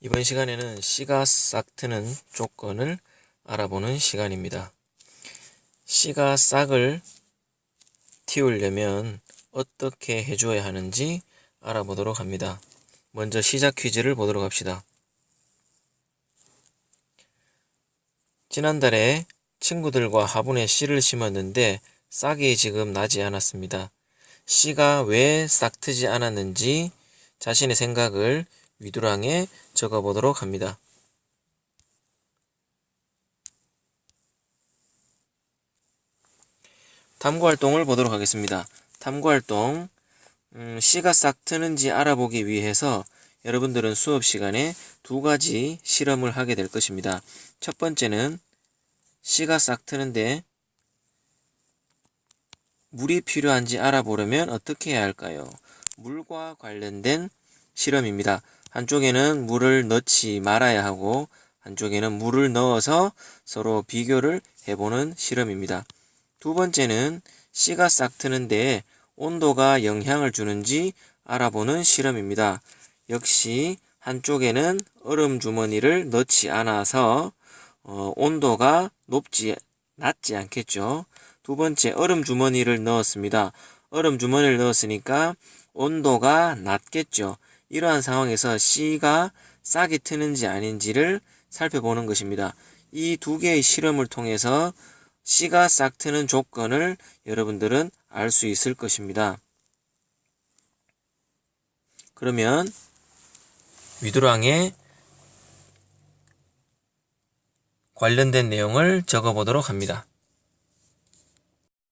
이번 시간에는 씨가 싹 트는 조건을 알아보는 시간입니다. 씨가 싹을 틔우려면 어떻게 해줘야 하는지 알아보도록 합니다. 먼저 시작 퀴즈를 보도록 합시다. 지난달에 친구들과 화분에 씨를 심었는데 싹이 지금 나지 않았습니다. 씨가 왜 싹 트지 않았는지 자신의 생각을 위두랑에 적어보도록 합니다. 탐구활동을 보도록 하겠습니다. 탐구활동, 음, 씨가 싹 트는지 알아보기 위해서 여러분들은 수업 시간에 두 가지 실험을 하게 될 것입니다. 첫 번째는 씨가 싹 트는데 물이 필요한지 알아보려면 어떻게 해야 할까요? 물과 관련된 실험입니다. 한쪽에는 물을 넣지 말아야 하고 한쪽에는 물을 넣어서 서로 비교를 해보는 실험입니다. 두 번째는 씨가 싹 트는데 온도가 영향을 주는지 알아보는 실험입니다. 역시 한쪽에는 얼음 주머니를 넣지 않아서 어, 온도가 높지 낮지 않겠죠. 두 번째 얼음 주머니를 넣었습니다. 얼음 주머니를 넣었으니까 온도가 낮겠죠. 이러한 상황에서 C가 싹이 트는지 아닌지를 살펴보는 것입니다. 이 두 개의 실험을 통해서 C가 싹 트는 조건을 여러분들은 알 수 있을 것입니다. 그러면 위두랑에 관련된 내용을 적어 보도록 합니다.